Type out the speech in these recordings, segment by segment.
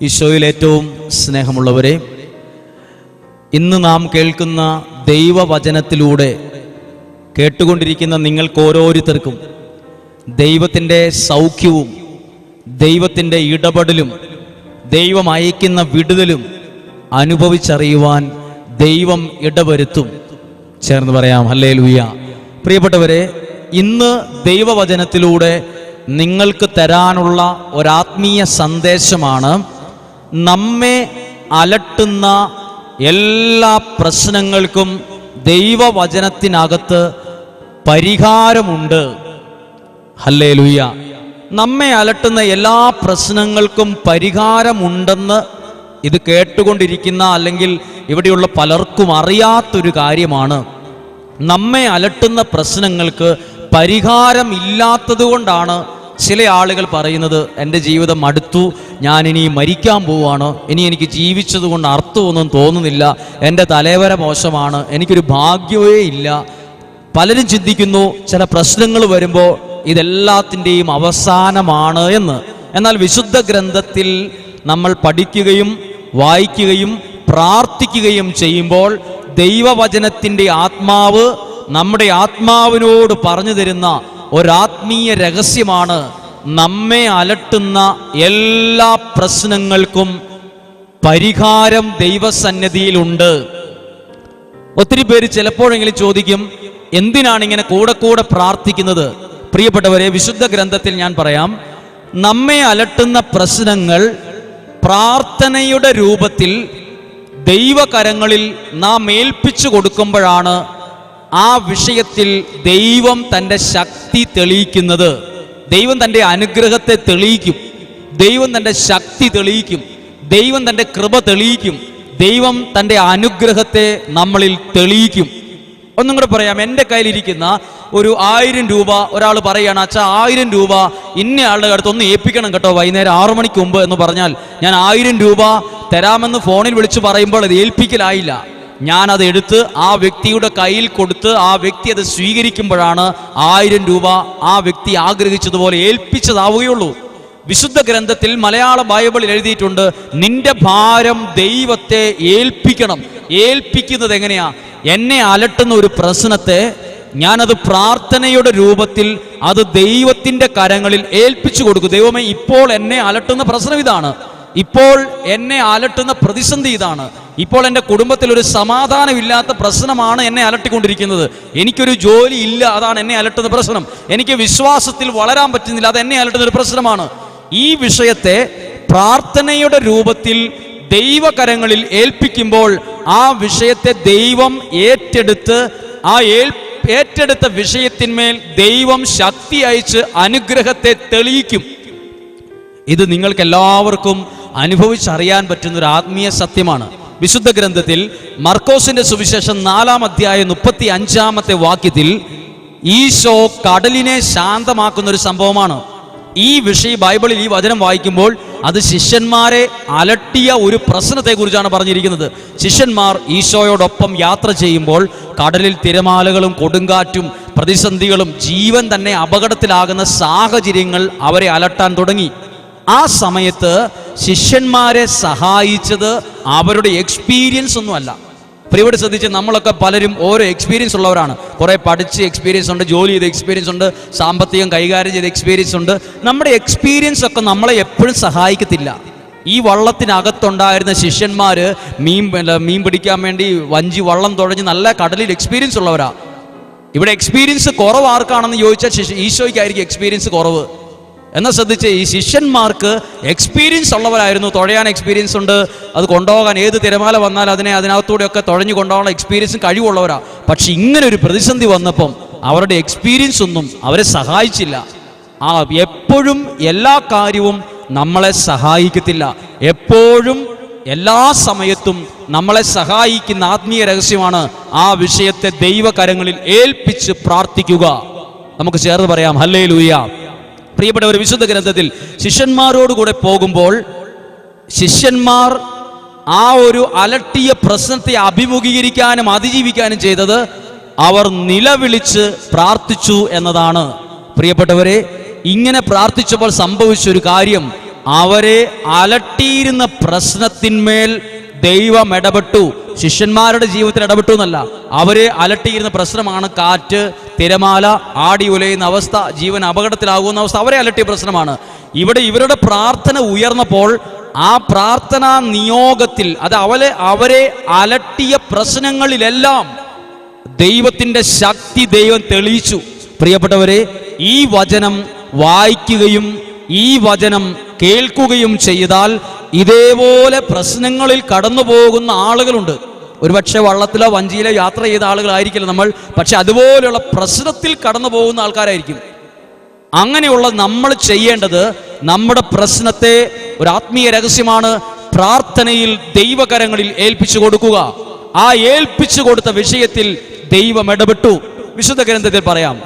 ഈശോയിൽ ഏറ്റവും സ്നേഹമുള്ളവരെ ഇന്ന് നാം കേൾക്കുന്ന ദൈവവചനത്തിലൂടെ കേട്ടുകൊണ്ടിരിക്കുന്ന നിങ്ങൾക്ക് ഓരോരുത്തർക്കും ദൈവത്തിന്റെ സൗഖ്യവും ദൈവത്തിന്റെ ഇടപെടലും ദൈവം അയക്കുന്ന വിടുതലും അനുഭവിച്ചറിയുവാൻ ദൈവം ഇടവരുത്തും. ചേർന്ന് പറയാം ഹല്ലേ ലൂയ പ്രിയപ്പെട്ടവരെ ഇന്ന് ദൈവവചനത്തിലൂടെ നിങ്ങൾക്ക് തരാനുള്ള ഒരാത്മീയ സന്ദേശമാണ് നമ്മെ അലട്ടുന്ന എല്ലാ പ്രശ്നങ്ങൾക്കും ദൈവവചനത്തിനകത്ത് പരിഹാരമുണ്ട്. ഹല്ലേ ലൂയ നമ്മെ അലട്ടുന്ന എല്ലാ പ്രശ്നങ്ങൾക്കും പരിഹാരമുണ്ടെന്ന് ഇത് കേട്ടുകൊണ്ടിരിക്കുന്ന അല്ലെങ്കിൽ ഇവിടെയുള്ള പലർക്കും അറിയാത്തൊരു കാര്യമാണ്. നമ്മെ അലട്ടുന്ന പ്രശ്നങ്ങൾക്ക് പരിഹാരമില്ലാത്തത് ഇല്ലാത്തതുകൊണ്ടാണ് ചില ആളുകൾ പറയുന്നത് എന്റെ ജീവിതം അടുത്തു ഞാൻ ഇനി മരിക്കാൻ പോവാണ്. ഇനി എനിക്ക് ജീവിച്ചത് കൊണ്ട് അർത്ഥമൊന്നും തോന്നുന്നില്ല. എന്റെ തലവര മോശമാണ്. എനിക്കൊരു ഭാഗ്യമേ ഇല്ല. പലരും ചിന്തിക്കുന്നു ചില പ്രശ്നങ്ങൾ വരുമ്പോൾ ഇതെല്ലാത്തിന്റെയും അവസാനമാണ് എന്ന്. എന്നാൽ വിശുദ്ധ ഗ്രന്ഥത്തിൽ നമ്മൾ പഠിക്കുകയും വായിക്കുകയും പ്രാർത്ഥിക്കുകയും ചെയ്യുമ്പോൾ ദൈവവചനത്തിന്റെ ആത്മാവ് നമ്മുടെ ആത്മാവിനോട് പറഞ്ഞു തരുന്ന ഒരാത്മീയ രഹസ്യമാണ് നമ്മെ അലട്ടുന്ന എല്ലാ പ്രശ്നങ്ങൾക്കും പരിഹാരം ദൈവസന്നിധിയിലുണ്ട്. ഒത്തിരി പേര് ചിലപ്പോഴെങ്കിലും ചോദിക്കും എന്തിനാണ് ഇങ്ങനെ കൂടെ കൂടെ പ്രാർത്ഥിക്കുന്നത്? പ്രിയപ്പെട്ടവരെ വിശുദ്ധ ഗ്രന്ഥത്തിൽ ഞാൻ പറയാം നമ്മെ അലട്ടുന്ന പ്രശ്നങ്ങൾ പ്രാർത്ഥനയുടെ രൂപത്തിൽ ദൈവകരങ്ങളിൽ നാം ഏൽപ്പിച്ചു കൊടുക്കുമ്പോഴാണ് ആ വിഷയത്തിൽ ദൈവം തന്റെ ശക്തി തെളിയിക്കുന്നത്. ദൈവം തന്റെ അനുഗ്രഹത്തെ തെളിയിക്കും. ദൈവം തന്റെ ശക്തി തെളിയിക്കും. ദൈവം തന്റെ കൃപ തെളിയിക്കും. ദൈവം തന്റെ അനുഗ്രഹത്തെ നമ്മളിൽ തെളിയിക്കും. ഒന്നും കൂടെ പറയാം. എന്റെ കയ്യിലിരിക്കുന്ന ഒരു ആയിരം രൂപ ഒരാൾ പറയുകയാണ് അച്ഛാ ആയിരം രൂപ ഇന്ന ആളുടെ അടുത്ത് ഒന്ന് ഏൽപ്പിക്കണം കേട്ടോ വൈകുന്നേരം ആറു മണിക്ക് മുമ്പ് എന്ന് പറഞ്ഞാൽ. ഞാൻ ആയിരം രൂപ തരാമെന്ന് ഫോണിൽ വിളിച്ച് പറയുമ്പോൾ അത് ഏൽപ്പിക്കലായില്ല. ഞാൻ അത് എടുത്ത് ആ വ്യക്തിയുടെ കയ്യിൽ കൊടുത്ത് ആ വ്യക്തി അത് സ്വീകരിക്കുമ്പോഴാണ് ആയിരം രൂപ ആ വ്യക്തി ആഗ്രഹിച്ചതുപോലെ ഏൽപ്പിച്ചതാവുകയുള്ളൂ. വിശുദ്ധ ഗ്രന്ഥത്തിൽ മലയാള ബൈബിളിൽ എഴുതിയിട്ടുണ്ട് നിന്റെ ഭാരം ദൈവത്തെ ഏൽപ്പിക്കണം. ഏൽപ്പിക്കുന്നത് എങ്ങനെയാ? എന്നെ അലട്ടുന്ന ഒരു പ്രശ്നത്തെ ഞാനത് പ്രാർത്ഥനയുടെ രൂപത്തിൽ അത് ദൈവത്തിന്റെ കരങ്ങളിൽ ഏൽപ്പിച്ചു കൊടുക്കും. ദൈവമേ ഇപ്പോൾ എന്നെ അലട്ടുന്ന പ്രശ്നം ഇതാണ്. ഇപ്പോൾ എന്നെ അലട്ടുന്ന പ്രതിസന്ധി ഇതാണ്. ഇപ്പോൾ എന്റെ കുടുംബത്തിൽ ഒരു സമാധാനമില്ലാത്ത പ്രശ്നമാണ് എന്നെ അലട്ടിക്കൊണ്ടിരിക്കുന്നത്. എനിക്കൊരു ജോലി ഇല്ല അതാണ് എന്നെ അലട്ടുന്ന പ്രശ്നം. എനിക്ക് വിശ്വാസത്തിൽ വളരാൻ പറ്റുന്നില്ല അത് എന്നെ അലട്ടുന്ന ഒരു പ്രശ്നമാണ്. ഈ വിഷയത്തെ പ്രാർത്ഥനയുടെ രൂപത്തിൽ ദൈവകരങ്ങളിൽ ഏൽപ്പിക്കുമ്പോൾ ആ വിഷയത്തെ ദൈവം ഏറ്റെടുത്ത് ആ ഏൽ ഏറ്റെടുത്ത വിഷയത്തിന്മേൽ ദൈവം ശക്തി അയച്ച് അനുഗ്രഹത്തെ തെളിയിക്കും. ഇത് നിങ്ങൾക്ക് എല്ലാവർക്കും അനുഭവിച്ചറിയാൻ പറ്റുന്ന ഒരു ആത്മീയ സത്യമാണ്. വിശുദ്ധ ഗ്രന്ഥത്തിൽ മർക്കോസിന്റെ സുവിശേഷം നാലാം അധ്യായം മുപ്പത്തി അഞ്ചാമത്തെ വാക്യത്തിൽ ഈശോ കടലിനെ ശാന്തമാക്കുന്ന ഒരു സംഭവമാണ്. ഈ വിഷയം ബൈബിളിൽ ഈ വചനം വായിക്കുമ്പോൾ അത് ശിഷ്യന്മാരെ അലട്ടിയ ഒരു പ്രശ്നത്തെക്കുറിച്ചാണ് പറഞ്ഞിരിക്കുന്നത്. ശിഷ്യന്മാർ ഈശോയോടൊപ്പം യാത്ര ചെയ്യുമ്പോൾ കടലിൽ തിരമാലകളും കൊടുങ്കാറ്റും പ്രതിസന്ധികളും ജീവൻ തന്നെ അപകടത്തിലാകുന്ന സാഹചര്യങ്ങൾ അവരെ അലട്ടാൻ തുടങ്ങി. ആ സമയത്ത് ശിഷ്യന്മാരെ സഹായിച്ചത് അവരുടെ എക്സ്പീരിയൻസ് ഒന്നുമല്ല. പ്രിയോട് ശ്രദ്ധിച്ച് നമ്മളൊക്കെ പലരും ഓരോ എക്സ്പീരിയൻസ് ഉള്ളവരാണ്. കുറേ പഠിച്ച് എക്സ്പീരിയൻസ് ഉണ്ട് ജോലി ചെയ്ത എക്സ്പീരിയൻസ് ഉണ്ട് സാമ്പത്തികം കൈകാര്യം ചെയ്ത എക്സ്പീരിയൻസ് ഉണ്ട്. നമ്മുടെ എക്സ്പീരിയൻസ് ഒക്കെ നമ്മളെ എപ്പോഴും സഹായിക്കത്തില്ല. ഈ വള്ളത്തിനകത്തുണ്ടായിരുന്ന ശിഷ്യന്മാർ മീൻ മീൻ പിടിക്കാൻ വേണ്ടി വഞ്ചി വള്ളം തുഴഞ്ഞ് നല്ല കടലിൽ എക്സ്പീരിയൻസ് ഉള്ളവരാ. ഇവിടെ എക്സ്പീരിയൻസ് കുറവ് ആർക്കാണെന്ന് ചോദിച്ചാൽ ഈശോയ്ക്കായിരിക്കും എക്സ്പീരിയൻസ് കുറവ്. എന്നാൽ ശ്രദ്ധിച്ച് ഈ ശിഷ്യന്മാർക്ക് എക്സ്പീരിയൻസ് ഉള്ളവരായിരുന്നു. തുഴയാൻ എക്സ്പീരിയൻസ് ഉണ്ട്. അത് കൊണ്ടുപോകാൻ ഏത് തിരമാല വന്നാൽ അതിനെ അതിനകത്തൂടെയൊക്കെ തുഴഞ്ഞു കൊണ്ടുപോകാനുള്ള എക്സ്പീരിയൻസും കഴിവുള്ളവരാ. പക്ഷെ ഇങ്ങനെ ഒരു പ്രതിസന്ധി വന്നപ്പം അവരുടെ എക്സ്പീരിയൻസ് ഒന്നും അവരെ സഹായിച്ചില്ല. ആ എപ്പോഴും എല്ലാ കാര്യവും നമ്മളെ സഹായിക്കത്തില്ല. എപ്പോഴും എല്ലാ സമയത്തും നമ്മളെ സഹായിക്കുന്ന ആത്മീയ രഹസ്യമാണ് ആ വിഷയത്തെ ദൈവകരങ്ങളിൽ ഏൽപ്പിച്ച് പ്രാർത്ഥിക്കുക. നമുക്ക് ചേർന്ന് പറയാം. ഹല്ലേ ലൂയ പ്രിയപ്പെട്ട ഒരു വിശുദ്ധ ഗ്രന്ഥത്തിൽ ശിഷ്യന്മാരോടുകൂടെ പോകുമ്പോൾ ശിഷ്യന്മാർ ആ ഒരു അലട്ടിയ പ്രശ്നത്തെ അഭിമുഖീകരിക്കാനും അതിജീവിക്കാനും ചെയ്തത് അവർ നിലവിളിച്ച് പ്രാർത്ഥിച്ചു എന്നതാണ്. പ്രിയപ്പെട്ടവരെ ഇങ്ങനെ പ്രാർത്ഥിച്ചപ്പോൾ സംഭവിച്ച ഒരു കാര്യം. അവരെ അലട്ടിയിരുന്ന പ്രശ്നത്തിന്മേൽ ദൈവം ഇടപെട്ടു. ശിഷ്യന്മാരുടെ ജീവിതത്തിൽ ഇടപെട്ടു എന്നല്ല. അവരെ അലട്ടിയിരുന്ന പ്രശ്നമാണ് കാറ്റ്. തിരമാല ആടി ഉലയുന്ന അവസ്ഥ ജീവൻ അപകടത്തിലാകുന്ന അവസ്ഥ അവരെ അലട്ടിയ പ്രശ്നമാണ്. ഇവിടെ ഇവരുടെ പ്രാർത്ഥന ഉയർന്നപ്പോൾ ആ പ്രാർത്ഥനാ നിയോഗത്തിൽ അത് അവരെ അവരെ അലട്ടിയ പ്രശ്നങ്ങളിലെല്ലാം ദൈവത്തിന്റെ ശക്തി ദൈവം തെളിയിച്ചു. പ്രിയപ്പെട്ടവരെ ഈ വചനം വായിക്കുകയും ഈ വചനം കേൾക്കുകയും ചെയ്താൽ ഇതേപോലെ പ്രശ്നങ്ങളിൽ കടന്നു പോകുന്ന ആളുകളുണ്ട്. ഒരുപക്ഷെ വള്ളത്തിലോ വഞ്ചിയിലോ യാത്ര ചെയ്ത ആളുകളായിരിക്കില്ല നമ്മൾ പക്ഷെ അതുപോലെയുള്ള പ്രശ്നത്തിൽ കടന്നു പോകുന്ന ആൾക്കാരായിരിക്കും. അങ്ങനെയുള്ള നമ്മൾ ചെയ്യേണ്ടത് നമ്മുടെ പ്രശ്നത്തെ ഒരു ആത്മീയ രഹസ്യമാണ് പ്രാർത്ഥനയിൽ ദൈവകരങ്ങളിൽ ഏൽപ്പിച്ചു കൊടുക്കുക. ആ ഏൽപ്പിച്ചു കൊടുത്ത വിഷയത്തിൽ ദൈവം ഇടപെട്ടു. വിശുദ്ധ ഗ്രന്ഥത്തിൽ പറയാം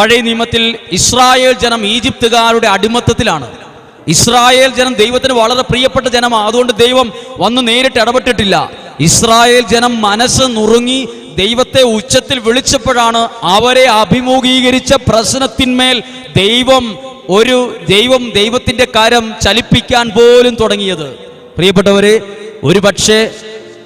പഴയ നിയമത്തിൽ ഇസ്രായേൽ ജനം ഈജിപ്തുകാരുടെ അടിമത്തത്തിലാണ്. ഇസ്രായേൽ ജനം ദൈവത്തിന് വളരെ പ്രിയപ്പെട്ട ജനമാണ്. അതുകൊണ്ട് ദൈവം വന്ന് നേരിട്ട് ഇടപെട്ടിട്ടില്ല. ഇസ്രായേൽ ജനം മനസ്സ് നുറുങ്ങി ദൈവത്തെ ഉച്ചത്തിൽ വിളിച്ചപ്പോഴാണ് അവരെ അഭിമുഖീകരിച്ച പ്രശ്നത്തിന്മേൽ ദൈവം ഒരു ദൈവം ദൈവത്തിന്റെ കാര്യം ചലിപ്പിക്കാൻ പോലും തുടങ്ങിയത്. പ്രിയപ്പെട്ടവരെ ഒരു പക്ഷേ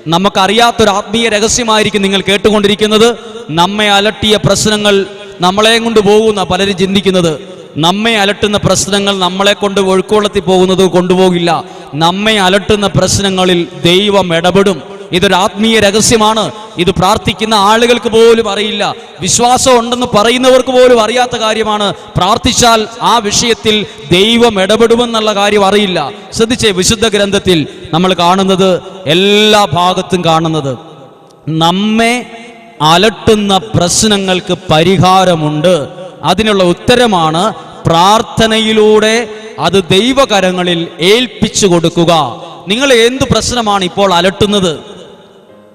നമുക്കറിയാത്തൊരു ആത്മീയ രഹസ്യമായിരിക്കും നിങ്ങൾ കേട്ടുകൊണ്ടിരിക്കുന്നത്. നമ്മെ അലട്ടിയ പ്രശ്നങ്ങൾ നമ്മളെ കൊണ്ട് പോകുന്ന പലരും ചിന്തിക്കുന്നത്. നമ്മെ അലട്ടുന്ന പ്രശ്നങ്ങൾ നമ്മളെ കൊണ്ട് ഒഴുക്കോളത്തിൽ പോകുന്നത് കൊണ്ടുപോകില്ല. നമ്മെ അലട്ടുന്ന പ്രശ്നങ്ങളിൽ ദൈവം ഇടപെടും. ഇതൊരു ആത്മീയ രഹസ്യമാണ്. ഇത് പ്രാർത്ഥിക്കുന്ന ആളുകൾക്ക് പോലും അറിയില്ല. വിശ്വാസം ഉണ്ടെന്ന് പറയുന്നവർക്ക് പോലും അറിയാത്ത കാര്യമാണ്. പ്രാർത്ഥിച്ചാൽ ആ വിഷയത്തിൽ ദൈവം ഇടപെടുമെന്നുള്ള കാര്യം അറിയില്ല. ശ്രദ്ധിച്ചേ വിശുദ്ധ ഗ്രന്ഥത്തിൽ നമ്മൾ കാണുന്നത് എല്ലാ ഭാഗത്തും കാണുന്നത്. നമ്മെ അലട്ടുന്ന പ്രശ്നങ്ങൾക്ക് പരിഹാരമുണ്ട്. അതിനുള്ള ഉത്തരമാണ് പ്രാർത്ഥനയിലൂടെ അത് ദൈവകരങ്ങളിൽ ഏൽപ്പിച്ചു കൊടുക്കുക. നിങ്ങൾ എന്ത് പ്രശ്നമാണ് ഇപ്പോൾ അലട്ടുന്നത്?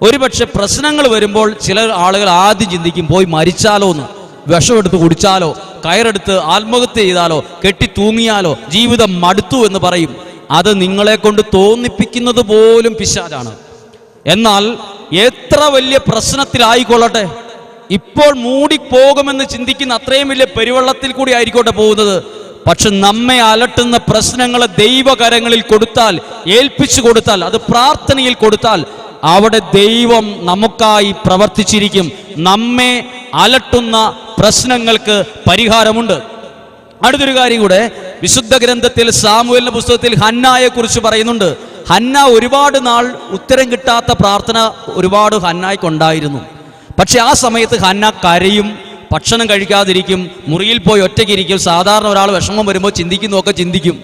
ഒരുപക്ഷെ പ്രശ്നങ്ങൾ വരുമ്പോൾ ചില ആളുകൾ ആദ്യം ചിന്തിക്കും പോയി മരിച്ചാലോ എന്ന്. വിഷമെടുത്ത് കുടിച്ചാലോ കയറെടുത്ത് ആത്മഹത്യ ചെയ്താലോ കെട്ടി തൂങ്ങിയാലോ ജീവിതം മടുത്തു എന്ന് പറയും. അത് നിങ്ങളെ കൊണ്ട് തോന്നിപ്പിക്കുന്നത് പോലും പിശാചാണ്. എന്നാൽ എത്ര വലിയ പ്രശ്നത്തിലായിക്കൊള്ളട്ടെ. ഇപ്പോൾ മൂടിപ്പോകുമെന്ന് ചിന്തിക്കുന്ന അത്രയും വലിയ പെരുവെള്ളത്തിൽ കൂടി ആയിക്കോട്ടെ പോകുന്നത്. പക്ഷെ നമ്മെ അലട്ടുന്ന പ്രശ്നങ്ങളെ ദൈവകരങ്ങളിൽ കൊടുത്താൽ ഏൽപ്പിച്ചു കൊടുത്താൽ അത് പ്രാർത്ഥനയിൽ കൊടുത്താൽ അവിടെ ദൈവം നമുക്കായി പ്രവർത്തിച്ചിരിക്കും. നമ്മെ അലട്ടുന്ന പ്രശ്നങ്ങൾക്ക് പരിഹാരമുണ്ട്. അടുത്തൊരു കാര്യം കൂടെ വിശുദ്ധ ഗ്രന്ഥത്തിൽ സാമുവലിന്റെ പുസ്തകത്തിൽ ഹന്നായെ കുറിച്ച് പറയുന്നുണ്ട്. ഹന്ന ഒരുപാട് നാൾ ഉത്തരം കിട്ടാത്ത പ്രാർത്ഥന ഒരുപാട് ഹന്നായിക്കൊണ്ടായിരുന്നു പക്ഷെ ആ സമയത്ത് ഹന്ന കരയും ഭക്ഷണം കഴിക്കാതിരിക്കും മുറിയിൽ പോയി ഒറ്റയ്ക്കിരിക്കും സാധാരണ ഒരാൾ വിഷമം വരുമ്പോൾ ചിന്തിക്കുന്നതൊക്കെ ചിന്തിക്കും.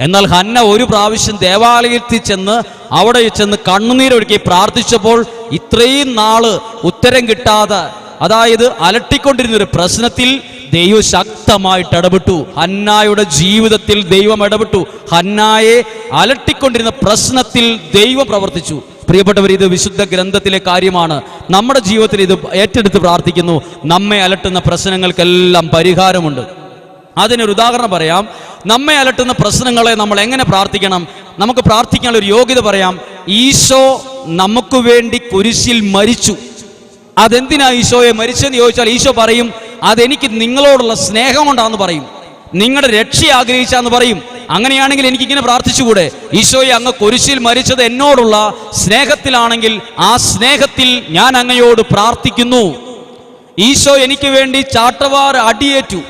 എന്നാൽ ഹന്ന ഒരു പ്രാവശ്യം ദേവാലയത്തിൽ ചെന്ന് അവിടെ ചെന്ന് കണ്ണുനീരൊഴുക്കി പ്രാർത്ഥിച്ചപ്പോൾ ഇത്രയും നാൾ ഉത്തരം കിട്ടാതെ അതായത് അലട്ടിക്കൊണ്ടിരുന്ന ഒരു പ്രശ്നത്തിൽ ദൈവം ശക്തമായിട്ട് ഇടപെട്ടു. ഹന്നായുടെ ജീവിതത്തിൽ ദൈവം ഇടപെട്ടു. ഹന്നായെ അലട്ടിക്കൊണ്ടിരുന്ന പ്രശ്നത്തിൽ ദൈവം പ്രവർത്തിച്ചു. പ്രിയപ്പെട്ടവർ ഇത് വിശുദ്ധ ഗ്രന്ഥത്തിലെ കാര്യമാണ്. നമ്മുടെ ജീവിതത്തിൽ ഇത് ഏറ്റെടുത്ത് പ്രാർത്ഥിക്കുന്നു. നമ്മെ അലട്ടുന്ന പ്രശ്നങ്ങൾക്കെല്ലാം പരിഹാരമുണ്ട്. അതിനൊരു ഉദാഹരണം പറയാം. നമ്മെ അലട്ടുന്ന പ്രശ്നങ്ങളെ നമ്മൾ എങ്ങനെ പ്രാർത്ഥിക്കണം? നമുക്ക് പ്രാർത്ഥിക്കാനുള്ള ഒരു യോഗ്യത പറയാം. ഈശോ നമുക്ക് വേണ്ടി കുരിശിൽ മരിച്ചു. അതെന്തിനാ ഈശോയെ മരിച്ചെന്ന് ചോദിച്ചാൽ ഈശോ പറയും അതെനിക്ക് നിങ്ങളോടുള്ള സ്നേഹം കൊണ്ടാന്ന് പറയും. നിങ്ങളുടെ രക്ഷ ആഗ്രഹിച്ചാന്ന് പറയും. അങ്ങനെയാണെങ്കിൽ എനിക്ക് ഇങ്ങനെ പ്രാർത്ഥിച്ചുകൂടെ? ഈശോയെ അങ്ങ് കുരിശിൽ മരിച്ചത് എന്നോടുള്ള സ്നേഹത്തിലാണെങ്കിൽ ആ സ്നേഹത്തിൽ ഞാൻ അങ്ങയോട് പ്രാർത്ഥിക്കുന്നു. ഈശോ എനിക്ക് വേണ്ടി ചാട്ടവാർ അടിയേറ്റു.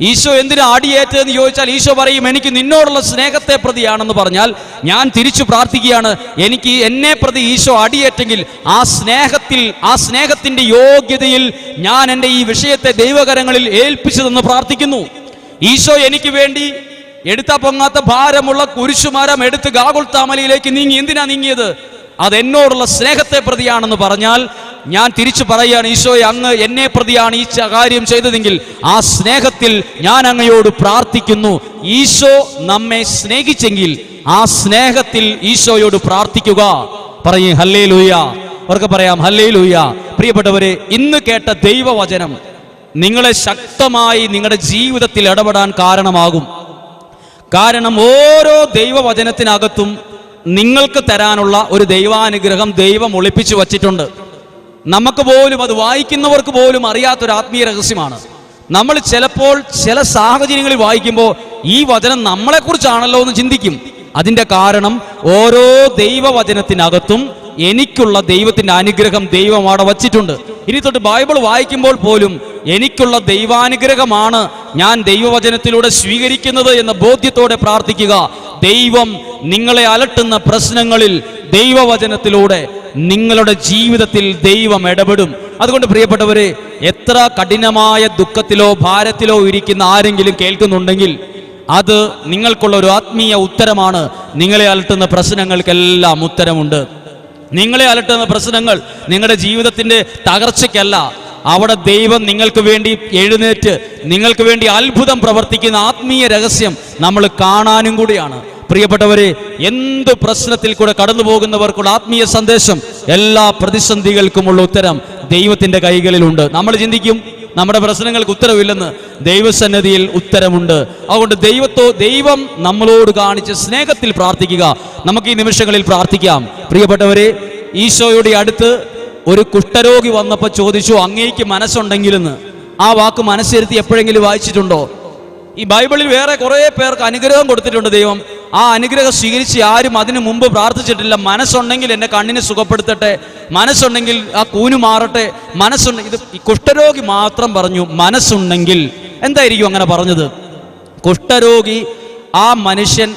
ഈശോ എന്തിനാ അടിയേറ്റതെന്ന് ചോദിച്ചാൽ ഈശോ പറയും എനിക്ക് നിന്നോടുള്ള സ്നേഹത്തെ പ്രതിയാണെന്ന് പറഞ്ഞാൽ ഞാൻ തിരിച്ചു പ്രാർത്ഥിക്കുകയാണ്. എനിക്ക് എന്നെ പ്രതി ഈശോ അടിയേറ്റെങ്കിൽ ആ സ്നേഹത്തിൽ ആ സ്നേഹത്തിന്റെ യോഗ്യതയിൽ ഞാൻ എന്റെ ഈ വിഷയത്തെ ദൈവകരങ്ങളിൽ ഏൽപ്പിച്ചതെന്ന് പ്രാർത്ഥിക്കുന്നു. ഈശോ എനിക്ക് വേണ്ടി എടുത്ത പൊങ്ങാത്ത ഭാരമുള്ള കുരിശുമരം എടുത്ത് ഗാകുൽത്താമലയിലേക്ക് നീങ്ങി. എന്തിനാ നീങ്ങിയത്? അത് എന്നോടുള്ള സ്നേഹത്തെ പ്രതിയാണെന്ന് പറഞ്ഞാൽ ഞാൻ തിരിച്ചു പറയുകയാണ് ഈശോയെ അങ്ങ് എന്നെ പ്രതിയാണ് ഈ കാര്യം ചെയ്തതെങ്കിൽ ആ സ്നേഹത്തിൽ ഞാൻ അങ്ങയോട് പ്രാർത്ഥിക്കുന്നു. ഈശോ നമ്മെ സ്നേഹിച്ചെങ്കിൽ ആ സ്നേഹത്തിൽ ഈശോയോട് പ്രാർത്ഥിക്കുക. പറയും ഹല്ലേ ലൂയ അവർക്ക് പറയാം ഹല്ലേ ലൂയ പ്രിയപ്പെട്ടവരെ ഇന്ന് കേട്ട ദൈവവചനം നിങ്ങളെ ശക്തമായി നിങ്ങളുടെ ജീവിതത്തിൽ ഇടപെടാൻ കാരണമാകും. കാരണം ഓരോ ദൈവവചനത്തിനകത്തും നിങ്ങൾക്ക് തരാനുള്ള ഒരു ദൈവാനുഗ്രഹം ദൈവം ഒളിപ്പിച്ചു വച്ചിട്ടുണ്ട്. നമുക്ക് പോലും അത് വായിക്കുന്നവർക്ക് പോലും അറിയാത്തൊരു ആത്മീയ രഹസ്യമാണ്. നമ്മൾ ചിലപ്പോൾ ചില സാഹചര്യങ്ങളിൽ വായിക്കുമ്പോൾ ഈ വചനം നമ്മളെക്കുറിച്ചാണല്ലോ എന്ന് ചിന്തിക്കും. അതിന്റെ കാരണം ഓരോ ദൈവവചനത്തിനകത്തും എനിക്കുള്ള ദൈവത്തിന്റെ അനുഗ്രഹം ദൈവം അവിടെ വച്ചിട്ടുണ്ട്. ഇനി തൊട്ട് ബൈബിൾ വായിക്കുമ്പോൾ പോലും എനിക്കുള്ള ദൈവാനുഗ്രഹമാണ് ഞാൻ ദൈവവചനത്തിലൂടെ സ്വീകരിക്കുന്നത് എന്ന ബോധ്യത്തോടെ പ്രാർത്ഥിക്കുക. ദൈവം നിങ്ങളെ അലട്ടുന്ന പ്രശ്നങ്ങളിൽ ദൈവവചനത്തിലൂടെ നിങ്ങളുടെ ജീവിതത്തിൽ ദൈവം ഇടപെടും. അതുകൊണ്ട് പ്രിയപ്പെട്ടവരെ എത്ര കഠിനമായ ദുഃഖത്തിലോ ഭാരത്തിലോ ഇരിക്കുന്ന ആരെങ്കിലും കേൾക്കുന്നുണ്ടെങ്കിൽ അത് നിങ്ങൾക്കുള്ള ഒരു ആത്മീയ ഉത്തരമാണ്. നിങ്ങളെ അലട്ടുന്ന പ്രശ്നങ്ങൾക്കെല്ലാം ഉത്തരമുണ്ട്. നിങ്ങളെ അലട്ടുന്ന പ്രശ്നങ്ങൾ നിങ്ങളുടെ ജീവിതത്തിന്റെ തകർച്ചയ്ക്കല്ല. അവിടെ ദൈവം നിങ്ങൾക്ക് വേണ്ടി എഴുന്നേറ്റ് നിങ്ങൾക്ക് വേണ്ടി അത്ഭുതം പ്രവർത്തിക്കുന്ന ആത്മീയ രഹസ്യം നമ്മൾ കാണാനും കൂടിയാണ്. പ്രിയപ്പെട്ടവരെ എന്ത് പ്രശ്നത്തിൽ കൂടെ കടന്നു പോകുന്നവർക്കുള്ള ആത്മീയ സന്ദേശം എല്ലാ പ്രതിസന്ധികൾക്കുമുള്ള ഉത്തരം ദൈവത്തിന്റെ കൈകളിലുണ്ട്. നമ്മൾ ചിന്തിക്കും നമ്മുടെ പ്രശ്നങ്ങൾക്ക് ഉത്തരവില്ലെന്ന് ദൈവസന്നതിയിൽ ഉത്തരമുണ്ട്. അതുകൊണ്ട് ദൈവത്തോ ദൈവം നമ്മളോട് കാണിച്ച സ്നേഹത്തിൽ പ്രാർത്ഥിക്കുക. നമുക്ക് ഈ നിമിഷങ്ങളിൽ പ്രാർത്ഥിക്കാം. പ്രിയപ്പെട്ടവരെ ഈശോയുടെ അടുത്ത് ഒരു കുഷ്ഠരോഗി വന്നപ്പോൾ ചോദിച്ചു അങ്ങേക്ക് മനസ്സുണ്ടെങ്കിലെന്ന്? ആ വാക്ക് മനസ്സിരുത്തി എപ്പോഴെങ്കിലും വായിച്ചിട്ടുണ്ടോ? ഈ ബൈബിളിൽ വേറെ കുറേ പേർക്ക് അനുഗ്രഹം കൊടുത്തിട്ടുണ്ട് ദൈവം. ആ അനുഗ്രഹം സ്വീകരിച്ച് ആരും അതിനു മുമ്പ് പ്രാർത്ഥിച്ചിട്ടില്ല. മനസ്സുണ്ടെങ്കിൽ എന്നെ കണ്ണിനെ സുഖപ്പെടുത്തട്ടെ. മനസ്സുണ്ടെങ്കിൽ ആ കൂന് മാറട്ടെ. മനസ്സുണ്ടെങ്കിൽ ഇത് ഈ കുഷ്ഠരോഗി മാത്രം പറഞ്ഞു മനസ്സുണ്ടെങ്കിൽ. എന്തായിരിക്കും അങ്ങനെ പറഞ്ഞത്? കുഷ്ഠരോഗി ആ മനുഷ്യൻ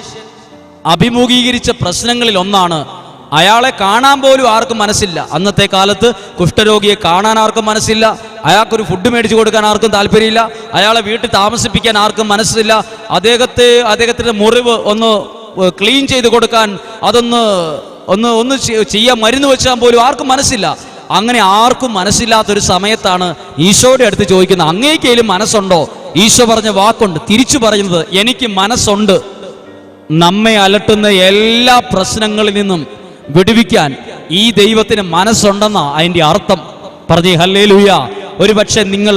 അഭിമുഖീകരിച്ച പ്രശ്നങ്ങളിൽ ഒന്നാണ്. അയാളെ കാണാൻ പോലും ആർക്കും മനസ്സില്ല. അന്നത്തെ കാലത്ത് കുഷ്ഠരോഗിയെ കാണാൻ ആർക്കും മനസ്സില്ല. അയാൾക്കൊരു ഫുഡ് മേടിച്ചു കൊടുക്കാൻ ആർക്കും താല്പര്യമില്ല. അയാളെ വീട്ടിൽ താമസിപ്പിക്കാൻ ആർക്കും മനസ്സില്ല അദ്ദേഹത്തെ അദ്ദേഹത്തിന്റെ മുറിവ് ഒന്ന് ക്ലീൻ ചെയ്ത് കൊടുക്കാൻ അതൊന്ന് ഒന്ന് ഒന്ന് ചെയ്യാൻ മരുന്ന് വെച്ചാൽ പോലും ആർക്കും മനസ്സില്ല. അങ്ങനെ ആർക്കും മനസ്സില്ലാത്തൊരു സമയത്താണ് ഈശോയുടെ അടുത്ത് ചോദിക്കുന്നത് അങ്ങേക്കേലും മനസ്സുണ്ടോ? ഈശോ പറഞ്ഞ വാക്കുണ്ട്. തിരിച്ചു പറയുന്നത് എനിക്ക് മനസ്സുണ്ട്. നമ്മെ അലട്ടുന്ന എല്ലാ പ്രശ്നങ്ങളിൽ നിന്നും വിടുവിക്കാൻ ഈ ദൈവത്തിന് മനസ്സുണ്ടെന്ന അതിന്റെ അർത്ഥം. പറഞ്ഞേ ഹല്ലേ ലൂയ ഒരു പക്ഷെ നിങ്ങൾ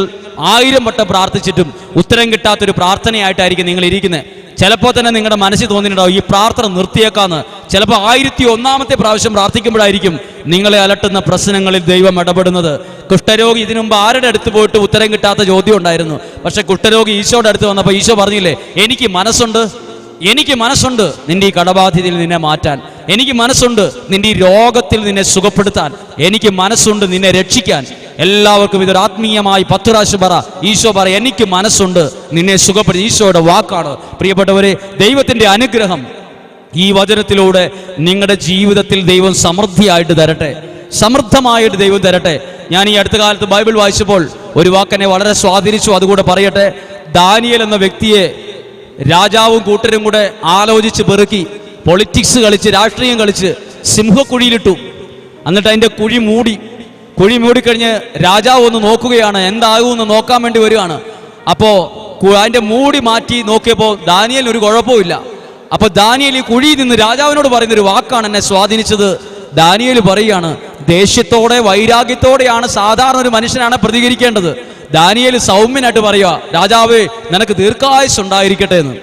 ആയിരം വട്ടം പ്രാർത്ഥിച്ചിട്ടും ഉത്തരം കിട്ടാത്തൊരു പ്രാർത്ഥനയായിട്ടായിരിക്കും നിങ്ങൾ ഇരിക്കുന്നത് ചിലപ്പോൾ തന്നെ നിങ്ങളുടെ മനസ്സിൽ തോന്നിയിട്ടുണ്ടാവും ഈ പ്രാർത്ഥന നിർത്തിയേക്കാന്ന്. ചിലപ്പോൾ ആയിരത്തി ഒന്നാമത്തെ പ്രാവശ്യം പ്രാർത്ഥിക്കുമ്പോഴായിരിക്കും നിങ്ങളെ അലട്ടുന്ന പ്രശ്നങ്ങളിൽ ദൈവം ഇടപെടുന്നത്. കുഷ്ഠരോഗി ഇതിനു മുമ്പ് ആരുടെ അടുത്ത് പോയിട്ട് ഉത്തരം കിട്ടാത്ത ചോദ്യം ഉണ്ടായിരുന്നു? പക്ഷെ കുഷ്ഠരോഗി ഈശോയുടെ അടുത്ത് വന്നപ്പോൾ ഈശോ പറഞ്ഞില്ലേ എനിക്ക് മനസ്സുണ്ട് എനിക്ക് മനസ്സുണ്ട് നിന്റെ ഈ കടബാധ്യതയിൽ നിന്നെ മാറ്റാൻ. എനിക്ക് മനസ്സുണ്ട് നിന്റെ ഈ രോഗത്തിൽ നിന്നെ സുഖപ്പെടുത്താൻ. എനിക്ക് മനസ്സുണ്ട് നിന്നെ രക്ഷിക്കാൻ. എല്ലാവർക്കും ഇതൊരു ആത്മീയമായി പത്ത് പ്രാവശ്യം പറ. ഈശോ പറ എനിക്ക് മനസ്സുണ്ട്. നിന്നെ സുഖപ്പെടുത്തി ഈശോയുടെ വാക്കാണ്. പ്രിയപ്പെട്ടവരെ ദൈവത്തിന്റെ അനുഗ്രഹം ഈ വചനത്തിലൂടെ നിങ്ങളുടെ ജീവിതത്തിൽ ദൈവം സമൃദ്ധിയായിട്ട് തരട്ടെ. സമൃദ്ധമായിട്ട് ദൈവം തരട്ടെ. ഞാൻ ഈ അടുത്ത കാലത്ത് ബൈബിൾ വായിച്ചപ്പോൾ ഒരു വാക്കെന്നെ വളരെ സ്വാധീനിച്ചു. അതുകൂടെ പറയട്ടെ. ദാനിയൽ എന്ന വ്യക്തിയെ രാജാവും കൂട്ടരും കൂടെ ആലോചിച്ച് പെറുക്കി പൊളിറ്റിക്സ് കളിച്ച് രാഷ്ട്രീയം കളിച്ച് സിംഹക്കുഴിയിലിട്ടു. എന്നിട്ട് അതിന്റെ കുഴി മൂടി കുഴി മൂടിക്കഴിഞ്ഞ് രാജാവ് ഒന്ന് നോക്കുകയാണ് എന്താകുമെന്ന് നോക്കാൻ വേണ്ടി വരികയാണ്. അപ്പോ അതിന്റെ മൂടി മാറ്റി നോക്കിയപ്പോൾ ദാനിയലിന് ഒരു കുഴപ്പമില്ല അപ്പൊ ദാനിയൽ ഈ കുഴിയിൽ നിന്ന് രാജാവിനോട് പറയുന്ന ഒരു വാക്കാണ് എന്നെ സ്വാധീനിച്ചത്. ദാനിയൽ പറയുകയാണ് ദേഷ്യത്തോടെ വൈരാഗ്യത്തോടെയാണ് സാധാരണ ഒരു മനുഷ്യനാണ് പ്രതികരിക്കേണ്ടത്. ദാനിയൽ സൗമ്യനായിട്ട് പറയുക രാജാവേ നിനക്ക് ദീർഘായുസ് ഉണ്ടായിരിക്കട്ടെ എന്ന്.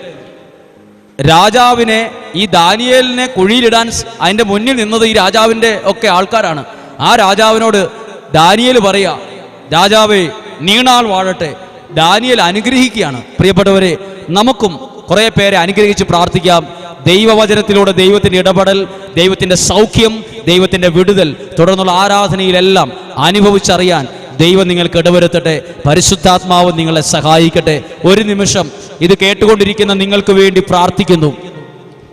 രാജാവിനെ ഈ ദാനിയേലിനെ കുഴിയിലിടാൻ അതിന്റെ മുന്നിൽ നിന്നത് ഈ രാജാവിന്റെ ഒക്കെ ആൾക്കാരാണ്. ആ രാജാവിനോട് ദാനിയേൽ പറയാ രാജാവേ നീണാൾ വാഴട്ടെ. ദാനിയൽ അനുഗ്രഹിക്കുകയാണ്. പ്രിയപ്പെട്ടവരെ നമുക്കും കുറെ പേരെ അനുഗ്രഹിച്ച് പ്രാർത്ഥിക്കാം. ദൈവവചനത്തിലൂടെ ദൈവത്തിന്റെ ഇടപെടൽ ദൈവത്തിന്റെ സൗഖ്യം ദൈവത്തിന്റെ വിടുതൽ തുടർന്നുള്ള ആരാധനയിലെല്ലാം അനുഭവിച്ചറിയാൻ ദൈവം നിങ്ങൾക്ക് ഇടവരുത്തട്ടെ. പരിശുദ്ധാത്മാവ് നിങ്ങളെ സഹായിക്കട്ടെ. ഒരു നിമിഷം ഇത് കേട്ടുകൊണ്ടിരിക്കുന്ന നിങ്ങൾക്ക് വേണ്ടി പ്രാർത്ഥിക്കുന്നു.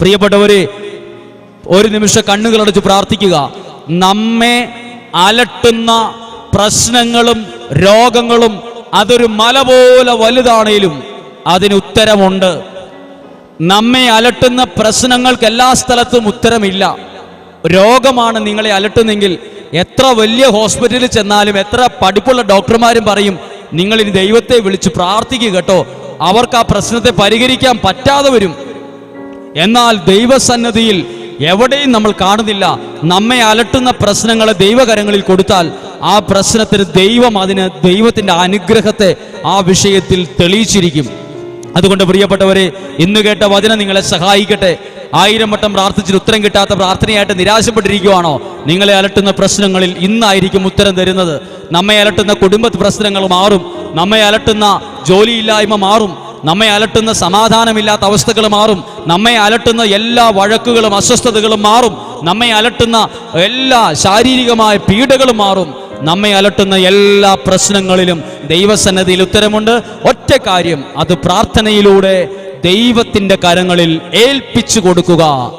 പ്രിയപ്പെട്ടവരെ ഒരു നിമിഷം കണ്ണുകളടച്ച് പ്രാർത്ഥിക്കുക. നമ്മെ അലട്ടുന്ന പ്രശ്നങ്ങളും രോഗങ്ങളും അതൊരു മല പോലെ വലുതാണേലും അതിന് ഉത്തരമുണ്ട്. നമ്മെ അലട്ടുന്ന പ്രശ്നങ്ങൾക്ക് എല്ലാ സ്ഥലത്തും ഉത്തരമില്ല. രോഗമാണ് നിങ്ങളെ അലട്ടുന്നെങ്കിൽ എത്ര വലിയ ഹോസ്പിറ്റലിൽ ചെന്നാലും എത്ര പഠിപ്പുള്ള ഡോക്ടർമാരും പറയും നിങ്ങൾ ഇനി ദൈവത്തെ വിളിച്ച് പ്രാർത്ഥിക്കുക കേട്ടോ. അവർക്ക് ആ പ്രശ്നത്തെ പരിഹരിക്കാൻ പറ്റാതെ വരും. എന്നാൽ ദൈവസന്നദ്ധിയിൽ എവിടെയും നമ്മൾ കാണുന്നില്ല. നമ്മെ അലട്ടുന്ന പ്രശ്നങ്ങളെ ദൈവകരങ്ങളിൽ കൊടുത്താൽ ആ പ്രശ്നത്തിന് ദൈവം അതിന് ദൈവത്തിന്റെ അനുഗ്രഹത്തെ ആ വിഷയത്തിൽ തെളിയിച്ചിരിക്കും. അതുകൊണ്ട് പ്രിയപ്പെട്ടവരെ ഇന്ന് കേട്ട വചനം നിങ്ങളെ സഹായിക്കട്ടെ. ആയിരം വട്ടം പ്രാർത്ഥിച്ചിട്ട് ഉത്തരം കിട്ടാത്ത പ്രാർത്ഥനയായിട്ട് നിരാശപ്പെട്ടിരിക്കുവാണോ? നിങ്ങളെ അലട്ടുന്ന പ്രശ്നങ്ങളിൽ ഇന്നായിരിക്കും ഉത്തരം തരുന്നത്. നമ്മെ അലട്ടുന്ന കുടുംബ പ്രശ്നങ്ങൾ മാറും. നമ്മെ അലട്ടുന്ന ജോലിയില്ലായ്മ മാറും. നമ്മെ അലട്ടുന്ന സമാധാനമില്ലാത്ത അവസ്ഥകൾ മാറും. നമ്മെ അലട്ടുന്ന എല്ലാ വഴക്കുകളും അസ്വസ്ഥതകളും മാറും. നമ്മെ അലട്ടുന്ന എല്ലാ ശാരീരികമായ പീഡകളും മാറും. നമ്മെ അലട്ടുന്ന എല്ലാ പ്രശ്നങ്ങളിലും ദൈവസന്നദ്ധിയിൽ ഉത്തരമുണ്ട്. ഒറ്റ കാര്യം അത് പ്രാർത്ഥനയിലൂടെ ദൈവത്തിന്റെ കരങ്ങളിൽ ഏൽപ്പിച്ചു കൊടുക്കുക.